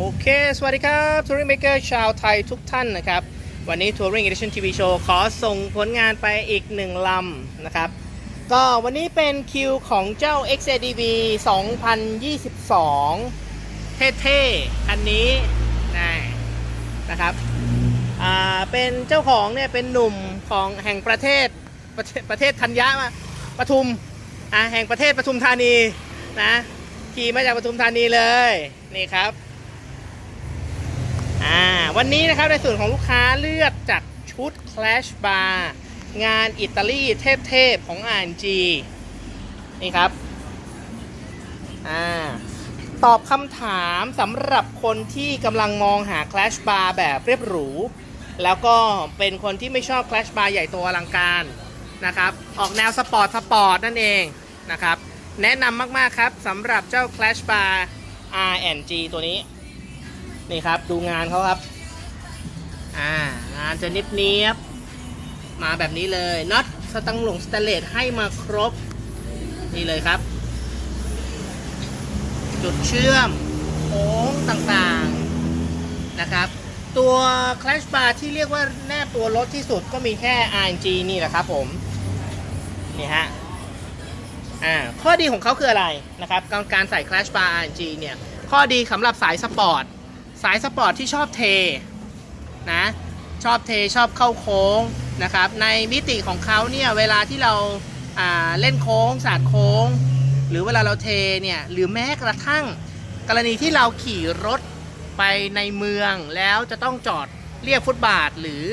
โอเค สวัสดีครับทัวริงเมเกอร์ชาวไทยทุกท่านนะครับ วันนี้ Touring Edition TV Show ขอส่งผลงานไปอีกหนึ่งลำนะครับ ก็วันนี้เป็นคิวของเจ้า XADV 2022 เท่ๆ คันนี้นะนะครับ อ่า เป็นเจ้าของเนี่ย เป็นหนุ่มของแห่งประเทศประเทศประเทศธัญญามาปทุม อ่า แห่งประเทศปทุมธานีนะ ขี่มาจากปทุมธานีเลย นี่ครับ อ่าวันนี้นะครับในส่วนของลูกค้าเลือกจากชุด Clash Bar งานอิตาลีเทพๆของ RNG นี่ครับอ่าตอบคำถามสำหรับคนที่กำลังมองหา Clash Bar แบบเรียบหรู แล้วก็เป็นคนที่ไม่ชอบ Clash Bar ใหญ่โตอลังการนะครับ ออกแนวสปอร์ตสปอร์ตนั่นเองนะครับ แนะนำมาก ๆ ครับสำหรับเจ้า Clash Bar RNG ตัวนี้ นี่ครับดูงานเขาครับ อ่างานจะเนียบๆมาแบบนี้เลยน็อตสตังหลงสเตเลสให้มาครบ นี่เลยครับ จุดเชื่อมโค้งต่างๆนะครับ ตัว Clash Bar ที่เรียกว่าแนบตัวรถที่สุดก็มีแค่ RNG นี่แหละครับผม นี่ฮะอ่าข้อดีของเขาคืออะไรนะครับ การใส่ Clash Bar RNG เนี่ย ข้อดีสำหรับสายสปอร์ต สายสปอร์ตที่ชอบเทนะชอบเทชอบเข้าโค้งนะครับในมิติของเขาเนี่ยเวลาที่เราาเล่นโค้งศาสาดโค้ง หรือเวลาเราเทเนี่ยหรือแม้กระทั่งกรณีที่เราขี่รถไปในเมืองแล้วจะต้องจอดเรียบฟุตบาท หรือ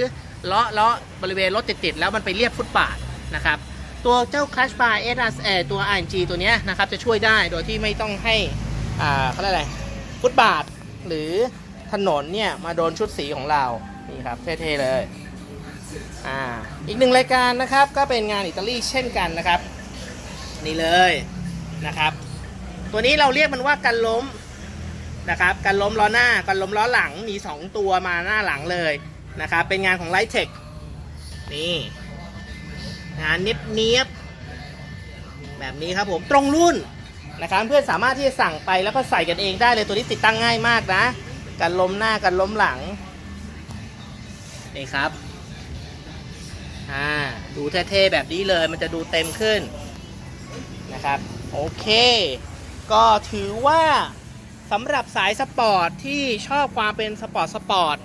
เลาะเลาะบริเวณรถติดๆแล้วมันไปเรียบฟุตบาทนะครับตัวเจ้า Clash Bar S R ตัว RNG ตัวนี้นะครับจะช่วยได้โดยที่ไม่ต้องให้อ่าเขาเรียกอะไรฟุตบาท หรือถนนเนี่ยมาโดนชุดสีของเรา นี่ครับเท่ๆเลย อ่า อีกหนึ่งรายการนะครับก็เป็นงานอิตาลีเช่นกันนะครับ นี่เลยนะครับ ตัวนี้เราเรียกมันว่ากันล้มนะครับกันล้มล้อหน้ากันล้มล้อหลังมี 2 ตัวมาหน้าหลังเลยนะครับ เป็นงานของไลท์เทคนี่งานเนียบเนียบๆแบบนี้ครับผมตรงรุ่น นะครับเพื่อนสามารถที่จะสั่งไปแล้วก็ใส่กันเองได้เลยตัวนี้ติดตั้งง่ายมากนะ กันล้มหน้ากันล้มหลังนี่ครับอ่าดูเท่ๆแบบนี้เลยมันจะดูเต็มขึ้นนะครับโอเค ก็ถือว่าสำหรับสายสปอร์ตที่ชอบความเป็นสปอร์ตสปอร์ต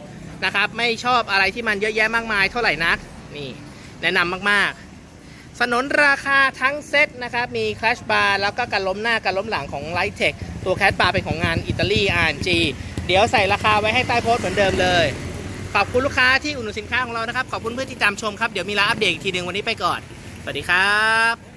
นะครับไม่ชอบอะไรที่มันเยอะแยะมากมายเท่าไหร่นักนี่แนะนำมากๆ สนนราคาทั้งเซตนะครับ มีคลาชบาร์แล้วก็การล้มหน้าการล้มหลังของไลท์เทคตัวแคชบาร์เป็นของงานอิตาลี RNG เดี๋ยวใส่ราคาไว้ให้ใต้โพสต์เหมือนเดิมเลย ขอบคุณลูกค้าที่อุดหนุนสินค้าของเรานะครับ ขอบคุณเพื่อนที่ตามชมครับ เดี๋ยวมีร้านอัปเดตอีกทีหนึ่งวันนี้ไปก่อน สวัสดีครับ